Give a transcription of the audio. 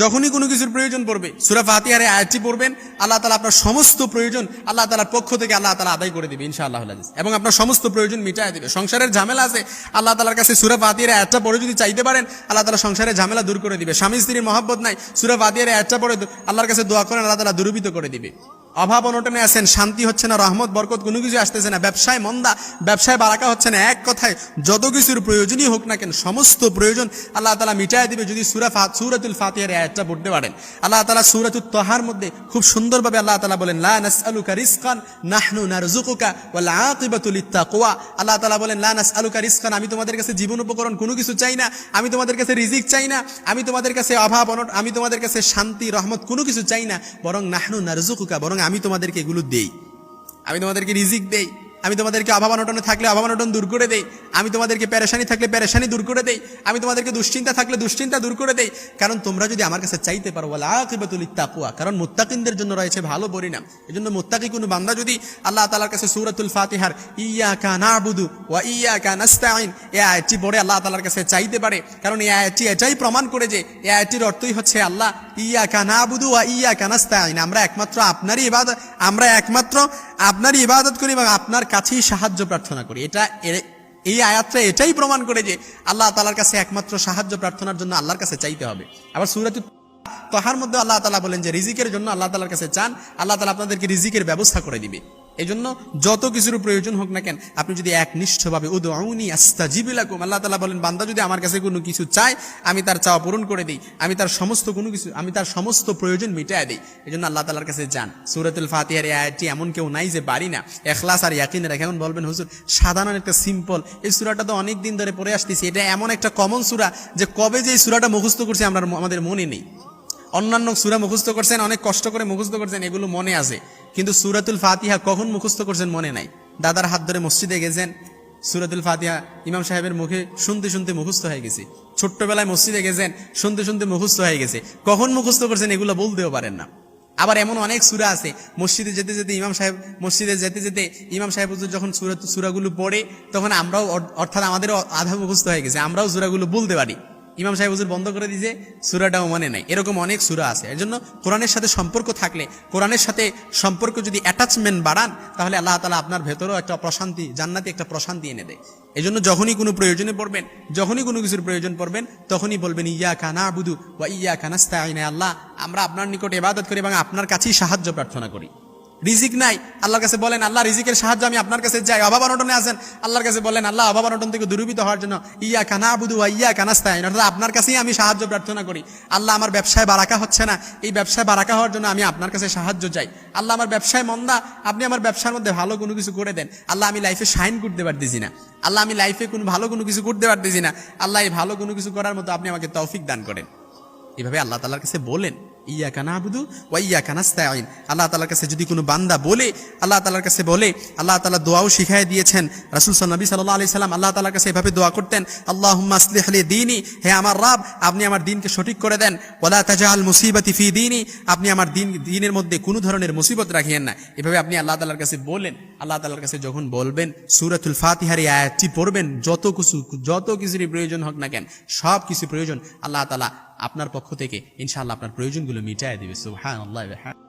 যখনই কোনো কিছুর প্রয়োজন পড়বে, সুরা ফাতিহারে আয়াতটি পড়বেন, আল্লাহ তালা আপনার সমস্ত প্রয়োজন, আল্লাহ তালার পক্ষ থেকে আল্লাহ তালা আদায় করে দেবে ইনশা আল্লাহ এবং আপনার সমস্ত প্রয়োজন মিটায় দেবে। সংসারের ঝামেলা আছে, আল্লাহ তালার কাছে সুরা ফাতিহার আয়াতটা পড়ে যদি চাইতে পারেন, আল্লাহ তালা সংসারের ঝামেলা দূর করে দিবে। স্বামী স্ত্রীর মহব্বত নাই, সুরা ফাতিহারে আয়াতটা পড়ে আল্লাহর কাছে দোয়া করেন, আল্লাহ তালা দূরীভূত করে দিবে। অভাব অনটনে আছেন, শান্তি হচ্ছে না, রহমত, বরকত, কোনো কিছু আসতেছে না, ব্যবসায় মন্দা, ব্যবসায় বারাকা হচ্ছে না, এক কথায় যত কিছুর প্রয়োজনই হোক না কেন, সমস্ত প্রয়োজন আল্লাহ তালা মিটায় দিবে যদি সুরা সুরাতুল ফাতিহার আয়াতটা পড়তে পারেন। আল্লাহ তালা সুরাতুল তহার মধ্যে খুব সুন্দরভাবে আল্লাহ তালা বলেন, লা নাসআলুকা রিজকান, নাহনু নারযুকুকা, ওয়াল আকিবাতু লিত্তাকওয়া আল্লাহ তালা বলেন, লা নাসআলুকা রিজকান, আমি তোমাদের কাছে জীবন উপকরণ কোনো কিছু চাই না, আমি তোমাদের কাছে রিজিক চাই না, আমি তোমাদের কাছে অভাব অনট, আমি তোমাদের কাছে শান্তি, রহমত কোনো কিছু চাই না, বরং নাহনু নারযুকুকা, বরং আমি তোমাদেরকে এগুলো দেই। আমি তোমাদেরকে রিজিক দেই। আমি তোমাদেরকে অভাব অনটনে থাকলে অভাব অনটন দূর করে দেই। আমি তোমাদেরকে পেরেশানি থাকলে পেরেশানি দূর করে দেই। আমি তোমাদেরকে দুশ্চিন্তা থাকলে দুশ্চিন্তা দূর করে দেই। কারণ তোমরা যদি আমার কাছে চাইতে পারো বলে আকিবাতুল তাকুয়া কারণ মুত্তাকিনদের জন্য রয়েছে ভালো পরিণাম। এই জন্য মুত্তাকি কোনো বান্দা যদি আল্লাহ তালার কাছে সূরাতুল ফাতিহার ইয়া কা নাবুদু ওয়া ইয়া কা নাস্তাইন এই আয়াতটি পড়ে আল্লাহ তালার কাছে চাইতে পারে। কারণ এই আয়াতটি এটাই প্রমাণ করে যে এই আয়াতটির অর্থই হচ্ছে আল্লাহ ইয়া কা নাবুদু ওয়া ইয়া কা নাস্তাইন আমরা একমাত্র আপনারই ইবাদত আমরা একমাত্র আপনারই ইবাদত করি এবং আপনার কাছেই সাহায্য প্রার্থনা করি। এটা এ- এই আয়াতটা এটাই প্রমাণ করে যে আল্লাহ তালার কাছে একমাত্র সাহায্য প্রার্থনার জন্য আল্লাহর কাছে চাইতে হবে। আবার সুরাত তাহার মধ্যে আল্লাহ তালা বলেন যে রিজিকের জন্য আল্লাহ তালার কাছে চান, আল্লাহ তালা আপনাদেরকে রিজিকের ব্যবস্থা করে দিবে। এই জন্য যত কিছুর প্রয়োজন হোক না কেন, আপনি যদি একনিষ্ঠভাবে উদৌনি আস্তা জিবিলাকুম আল্লাহ তালা বলেন, বান্দা যদি আমার কাছে কোনো কিছু চায়, আমি তার চাওয়া পূরণ করে দিই, আমি তার সমস্ত কোনো কিছু, আমি তার সমস্ত প্রয়োজন মিটায় দিই। এই জন্য আল্লাহ তালার কাছে যান। সুরাতুল ফাতিহার আয়াতটি এমন কেউ নাই যে পারি না। এখলাস আর ইয়াকিন রেখে বলবেন, হুজুর, সাধারণ একটা সিম্পল এই সুরাটা তো অনেক দিন ধরে পড়ে আসতেছি, এটা এমন একটা কমন সুরা যে কবে যে এই সুরাটা মুখস্থ করছি আমরা, আমাদের মনে নেই। অন্যান্য সুরা মুখস্থ করছেন, অনেক কষ্ট করে মুখস্থ করছেন, এগুলো মনে আছে। কিন্তু সুরাতুল ফাতিহা কখন মুখস্থ করছেন মনে নাই? দাদার হাত ধরে মসজিদে গেছেন, সুরাতুল ফাতিহা ইমাম সাহেবের মুখে শুনতে শুনতে মুখস্থ হয়ে গেছে। ছোট্টবেলায় মসজিদে গেছেন, শুনতে শুনতে মুখস্থ হয়ে গেছে। কখন মুখস্থ করছেন এগুলো বলতেও পারেন না। আবার এমন অনেক সুরা আছে, মসজিদে যেতে যেতে ইমাম সাহেব, মসজিদে যেতে যেতে ইমাম সাহেব যখন সুরা, সুরাগুলো পড়ে, তখন আমরাও অর্থাৎ আমাদেরও আধা মুখস্থ হয়ে গেছে, আমরাও সুরাগুলো বলতে পারি। ইমাম সাহেব হুজুর বন্ধ করে দিয়েছে, সুরাটাও মনে নাই। এরকম অনেক সুরা আছে। এর জন্য কোরআনের সাথে সম্পর্ক থাকলে, কোরআনের সাথে সম্পর্ক যদি অ্যাটাচমেন্ট বাড়ান, তাহলে আল্লাহ তালা আপনার ভেতরেও একটা প্রশান্তি, জান্নাতি একটা প্রশান্তি এনে দেয়। এই জন্য যখনই কোনো প্রয়োজনে পড়বেন, যখনই কোনো কিছুর প্রয়োজন পড়বেন, তখনই বলবেন ইয়া খানা বুধু বা ইয়া কানাস্তাইনে আল্লাহ, আমরা আপনার নিকটে এবাদত করি এবং আপনার কাছেই সাহায্য প্রার্থনা করি। রিজিক নাই। আল্লাহর কাছে বলেন, আল্লাহ, রিজিকের সাহায্য আমি আপনার কাছে যাই। অভাব অনটনে আছেন। আল্লাহর কাছে বলেন, আল্লাহ, অভাব অনটন থেকে দূরীভূত হওয়ার জন্য ইয়া কানা বুধু ইয়া কানাস্তাইন অর্থাৎ আপনার কাছেই আমি সাহায্য প্রার্থনা করি। আল্লাহ আমার ব্যবসায় বারাকা হচ্ছে না। এই ব্যবসায় বারাকা হওয়ার জন্য আমি আপনার কাছে সাহায্য চাই। আল্লাহ আমার ব্যবসায় মন্দা। আপনি আমার ব্যবসার মধ্যে ভালো কোনো কিছু করে দেন। আল্লাহ, আমি লাইফে সাইন করতে পারতেছি না। আল্লাহ, আমি লাইফে কোনো ভালো কোনো কিছু করতে পারতেছি না। আল্লাহ, এই ভালো কোনো কিছু করার মতো আপনি আমাকে তৌফিক দান করেন। এভাবে আল্লাহ তালার কাছে বলেন। ইয়া কানা আবুদু ওয়া ইয়া আল্লাহ তালার কাছে যদি কোনো বান্দা বলে, আল্লাহ তালার কাছে বলে, আল্লাহ তালা দোয়াও শিখাই দিয়েছেন। রাসুল নবী সাল্লাহ আলি সাল্লাম আল্লাহ তালার কাছে এভাবে দোয়া করতেন আল্লাহ আসলিহ আলী দিনী, হে আমার রাব, আপনি আমার দিনকে সঠিক করে দেন। ওলা তাজাল মুসিবতি ফি দিনী, আপনি আমার দিন, দিনের মধ্যে কোনো ধরনের মুসিবত রাখিয়েন না। এভাবে আপনি আল্লাহ তালার কাছে বলেন আল্লাহ তালার কাছে যখন বলবেন, সুরাতুল ফাতিহার এই আয়াতটি পড়বেন, যত কিছু, যত কিছুরই প্রয়োজন হোক না কেন সব কিছু প্রয়োজন, আল্লাহ তালা আপনার পক্ষ থেকে ইনশাআল্লাহ আপনার প্রয়োজনগুলো মিটায় দেবে ওয়া বিহামদিহি।